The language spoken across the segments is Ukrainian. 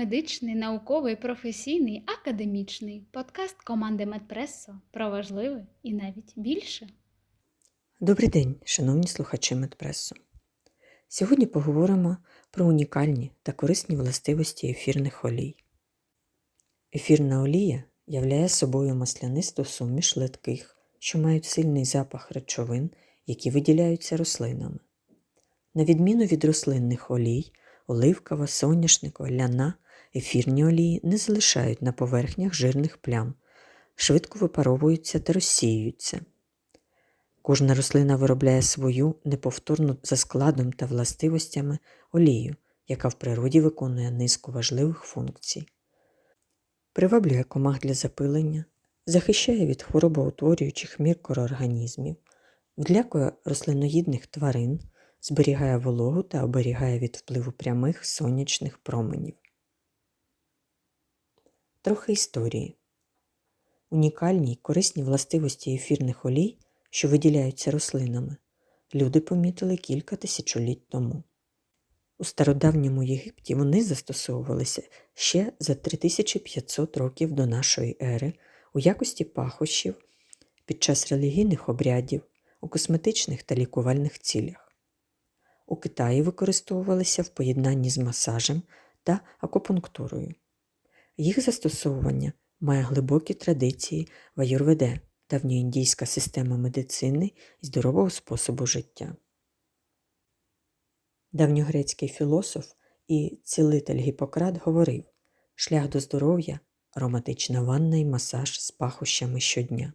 Медичний, науковий, професійний, академічний подкаст команди Медпресо про важливе і навіть більше. Добрий день, шановні слухачі Медпресу. Сьогодні поговоримо про унікальні та корисні властивості ефірних олій. Ефірна олія являє собою маслянисту суміш литких, що мають сильний запах речовин, які виділяються рослинами. На відміну від рослинних олій, оливкова, соняшникова, ляна, ефірні олії не залишають на поверхнях жирних плям, швидко випаровуються та розсіюються. Кожна рослина виробляє свою неповторну за складом та властивостями олію, яка в природі виконує низку важливих функцій. Приваблює комах для запилення, захищає від хворобоутворюючих мікроорганізмів, відлякує рослиноїдних тварин, зберігає вологу та оберігає від впливу прямих сонячних променів. Трохи історії. Унікальні й корисні властивості ефірних олій що виділяються рослинами, люди помітили кілька тисячоліть тому. У стародавньому Єгипті вони застосовувалися ще за 3500 років до нашої ери у якості пахощів під час релігійних обрядів, у косметичних та лікувальних цілях. У Китаї використовувалися в поєднанні з масажем та акупунктурою. Їх застосовування має глибокі традиції в аюрведе давньоіндійська система медицини і здорового способу життя. Давньогрецький філософ і цілитель Гіппократ говорив шлях до здоров'я ароматична ванна і масаж з пахощами щодня.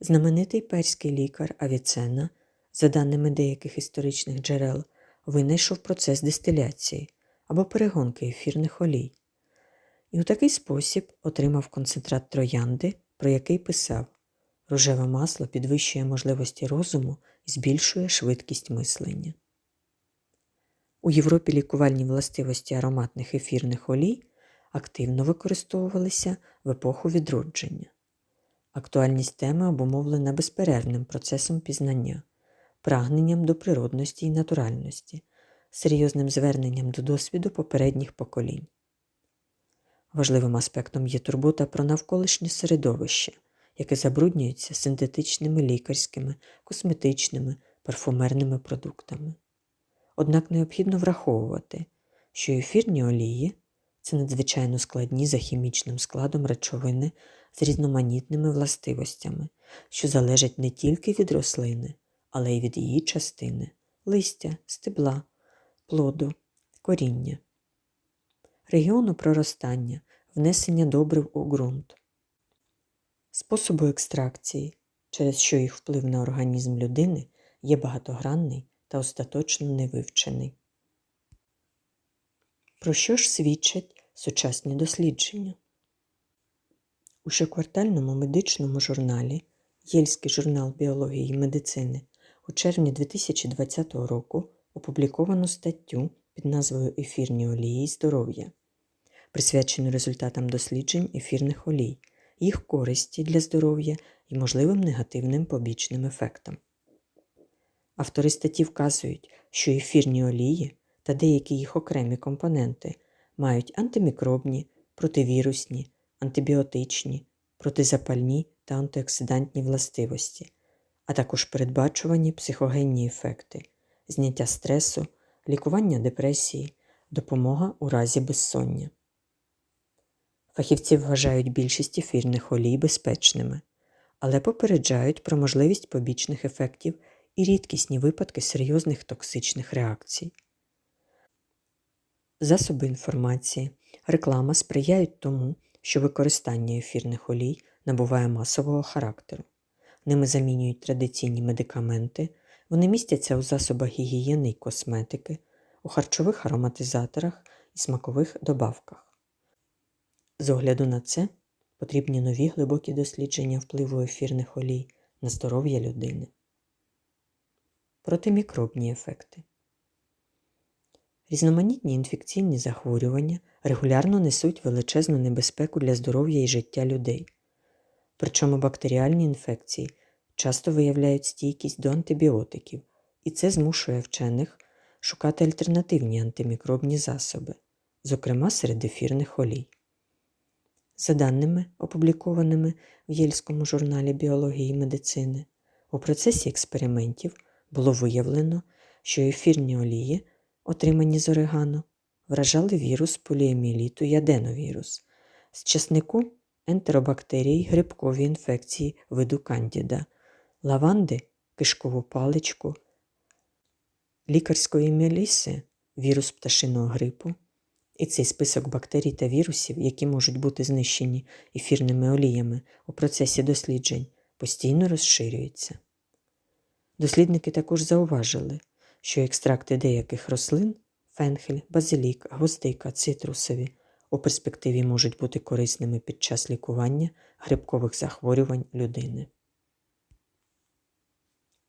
Знаменитий перський лікар Авіцена, за даними деяких історичних джерел, винайшов процес дистиляції або перегонки ефірних олій, і у такий спосіб отримав концентрат троянди про який писав рожеве масло підвищує можливості розуму і збільшує швидкість мислення. У Європі лікувальні властивості ароматних ефірних олій активно використовувалися в епоху відродження. Актуальність теми обумовлена безперервним процесом пізнання, прагненням до природності і натуральності, серйозним зверненням до досвіду попередніх поколінь. Важливим аспектом є турбота про навколишнє середовище, яке забруднюється синтетичними лікарськими, косметичними, парфумерними продуктами. Однак необхідно враховувати, що ефірні олії це надзвичайно складні за хімічним складом речовини з різноманітними властивостями, що залежать не тільки від рослини, але й від її частини листя, стебла, плоду, коріння регіону проростання, внесення добрив у ґрунт, способу екстракції, через що їх вплив на організм людини є багатогранний та остаточно невивчений. Про що ж свідчать сучасні дослідження? У щоквартальному медичному журналі Єльський журнал біології і медицини у червні 2020 року опубліковано статтю під назвою Ефірні олії і здоров'я, присвячену результатам досліджень ефірних олій, їх користі для здоров'я і можливим негативним побічним ефектам. Автори статті вказують, що ефірні олії та деякі їх окремі компоненти мають антимікробні, противірусні, антибіотичні, протизапальні та антиоксидантні властивості, а також передбачувані психогенні ефекти, зняття стресу, лікування депресії, допомога у разі безсоння. Фахівці вважають більшість ефірних олій безпечними, але попереджають про можливість побічних ефектів і рідкісні випадки серйозних токсичних реакцій. Засоби інформації, реклама сприяють тому, що використання ефірних олій набуває масового характеру. Ними замінюють традиційні медикаменти, вони містяться у засобах гігієни й косметики, у харчових ароматизаторах і смакових добавках. З огляду на це потрібні нові глибокі дослідження впливу ефірних олій на здоров'я людини. Протимікробні ефекти. Різноманітні інфекційні захворювання регулярно несуть величезну небезпеку для здоров'я і життя людей. Причому бактеріальні інфекції часто виявляють стійкість до антибіотиків, і це змушує вчених шукати альтернативні антимікробні засоби зокрема серед ефірних олій. За даними, опублікованими в Єльському журналі біології і медицини, у процесі експериментів було виявлено, що ефірні олії, отримані з орегано, вражали вірус поліеміеліту і з часнику ентеробактерій грибкові інфекції виду кандіда, лаванди кишкову паличку, лікарської меліси вірус пташиного грипу. І цей список бактерій та вірусів, які можуть бути знищені ефірними оліями у процесі досліджень, постійно розширюється. Дослідники також зауважили, що екстракти деяких рослин фенхель, базилік, гвоздика, цитрусові у перспективі можуть бути корисними під час лікування грибкових захворювань людини.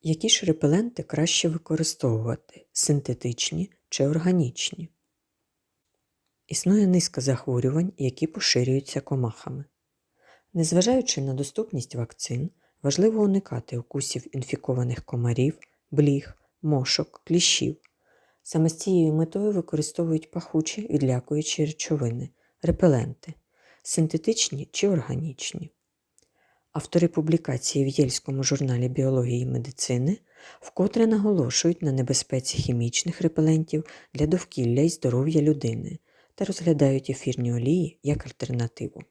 Які ж репеленти краще використовувати синтетичні чи органічні? Існує низка захворювань, які поширюються комахами. Незважаючи на доступність вакцин, важливо уникати укусів інфікованих комарів, бліг, мошок, кліщів. Саме з цією метою використовують пахучі відлякуючі речовини, репеленти, синтетичні чи органічні. Автори публікації в Єльському журналі біології і медицини вкотре наголошують на небезпеці хімічних репелентів для довкілля і здоров'я людини та розглядають ефірні олії як альтернативу.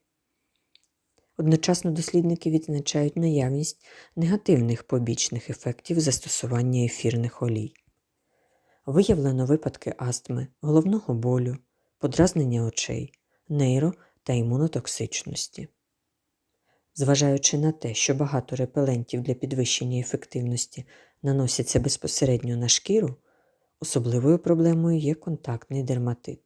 Одночасно дослідники відзначають наявність негативних побічних ефектів застосування ефірних олій. Виявлено випадки астми, головного болю, подразнення очей, нейро та імунотоксичності. Зважаючи на те, що багато репелентів для підвищення ефективності наносяться безпосередньо на шкіру, особливою проблемою є контактний дерматит.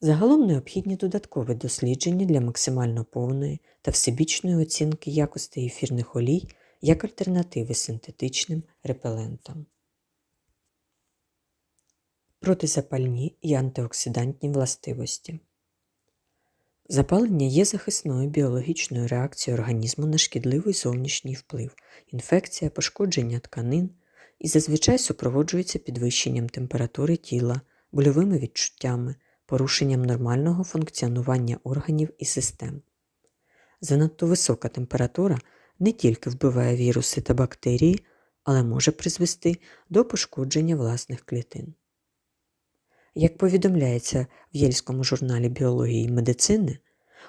Загалом необхідні додаткові дослідження для максимально повної та всебічної оцінки якостей ефірних олій як альтернативи синтетичним репелентам. Протизапальні і антиоксидантні властивості. Запалення є захисною біологічною реакцією організму на шкідливий зовнішній вплив, інфекція, пошкодження тканин і зазвичай супроводжується підвищенням температури тіла, больовими відчуттями, порушенням нормального функціонування органів і систем. Занадто висока температура не тільки вбиває віруси та бактерії, але може призвести до пошкодження власних клітин. Як повідомляється в Єльському журналі біології і медицини,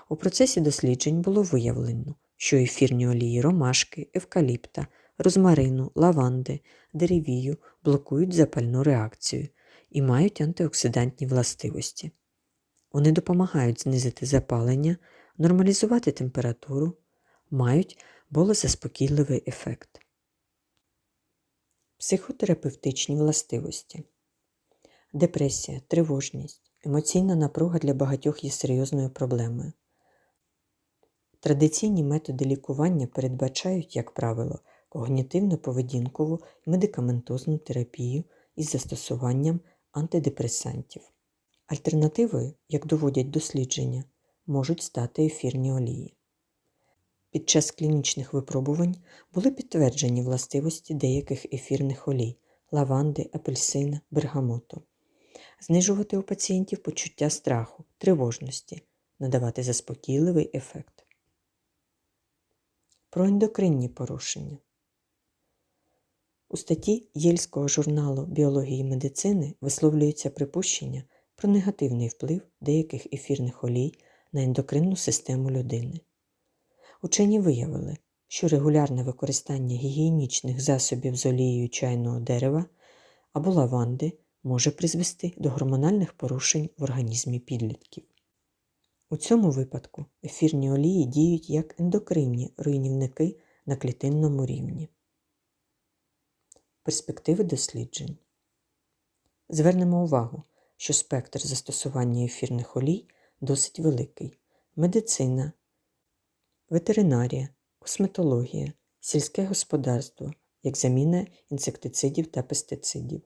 у процесі досліджень було виявлено, що ефірні олії ромашки, евкаліпта, розмарину, лаванди, деревію блокують запальну реакцію і мають антиоксидантні властивості. Вони допомагають знизити запалення, нормалізувати температуру, мають болезаспокійливий ефект. Психотерапевтичні властивості. Депресія, тривожність, емоційна напруга для багатьох є серйозною проблемою. Традиційні методи лікування передбачають, як правило, когнітивно-поведінкову медикаментозну терапію із застосуванням антидепресантів. Альтернативою, як доводять дослідження, можуть стати ефірні олії. Під час клінічних випробувань були підтверджені властивості деяких ефірних олій лаванди, апельсина, бергамоту знижувати у пацієнтів почуття страху, тривожності, надавати заспокійливий ефект. Про ендокринні порушення. У статті Єльського журналу біології медицини висловлюється припущення про негативний вплив деяких ефірних олій на ендокринну систему людини. Учені виявили, що регулярне використання гігієнічних засобів з олією чайного дерева або лаванди може призвести до гормональних порушень в організмі підлітків. У цьому випадку ефірні олії діють як ендокринні руйнівники на клітинному рівні. Перспективи досліджень. Звернемо увагу, що спектр застосування ефірних олій досить великий: медицина, ветеринарія, косметологія, сільське господарство, як заміна інсектицидів та пестицидів.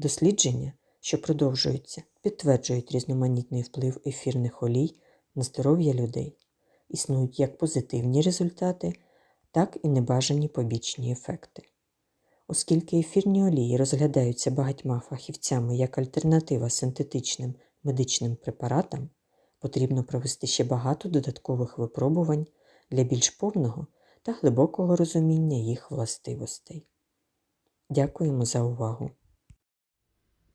Дослідження, що продовжуються, підтверджують різноманітний вплив ефірних олій на здоров'я людей. Існують як позитивні результати, так і небажані побічні ефекти. Оскільки ефірні олії розглядаються багатьма фахівцями як альтернатива синтетичним медичним препаратам потрібно провести ще багато додаткових випробувань для більш повного та глибокого розуміння їх властивостей. Дякуємо за увагу!